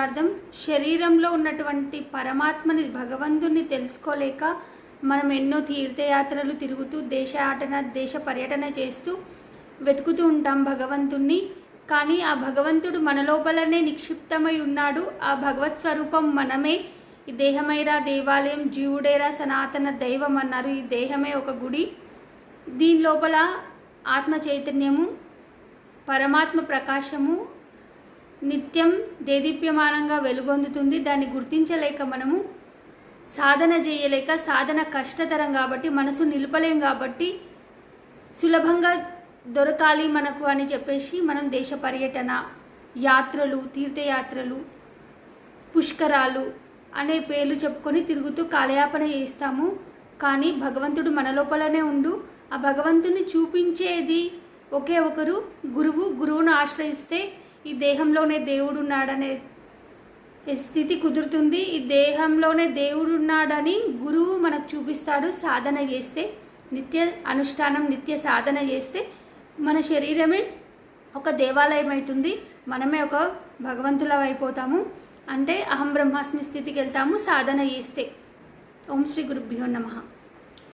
అర్థం? శరీరంలో ఉన్నటువంటి పరమాత్మని భగవంతుని తెలుసుకోలేక మనం ఎన్నో తీర్థయాత్రలు తిరుగుతూ దేశాటన దేశ పర్యటన చేస్తూ వెతుకుతూ ఉంటాం భగవంతుణ్ణి. కానీ ఆ భగవంతుడు మన లోపలనే నిక్షిప్తమై ఉన్నాడు. ఆ భగవత్ స్వరూపం మనమే. ఈ దేహమైరా దేవాలయం జీవుడేరా సనాతన దైవం అన్నారు. ఈ దేహమే ఒక గుడి. దీని లోపల ఆత్మ చైతన్యము పరమాత్మ ప్రకాశము నిత్యం దేదీప్యమానంగా వెలుగొందుతుంది. దాన్ని గుర్తించలేక మనము సాధన చేయలేక సాధన కష్టతరం కాబట్టి మనసు నిలపలేం కాబట్టి సులభంగా దొరకాలి మనకు అని చెప్పేసి మనం దేశ పర్యటన యాత్రలు తీర్థయాత్రలు పుష్కరాలు అనే పేర్లు చెప్పుకొని తిరుగుతూ కాలయాపన చేస్తాము. కానీ భగవంతుడు మన లోపలనే ఉండు. ఆ భగవంతుని చూపించేది ఒకే ఒకరు గురువు. గురువును ఆశ్రయిస్తే ఈ దేహంలోనే దేవుడు ఉన్నాడనే స్థితి కుదురుతుంది. ఈ దేహంలోనే దేవుడు ఉన్నాడని గురువు మనకు చూపిస్తాడు. సాధన చేస్తే నిత్య అనుష్ఠానం నిత్య సాధన చేస్తే మన శరీరమే ఒక దేవాలయం అవుతుంది మనమే ఒక భగవంతులం అయిపోతాము అంటే అహం బ్రహ్మాస్మి స్థితికి వెళ్తాము సాధన చేస్తే. ఓం శ్రీ గురుభ్యో నమః.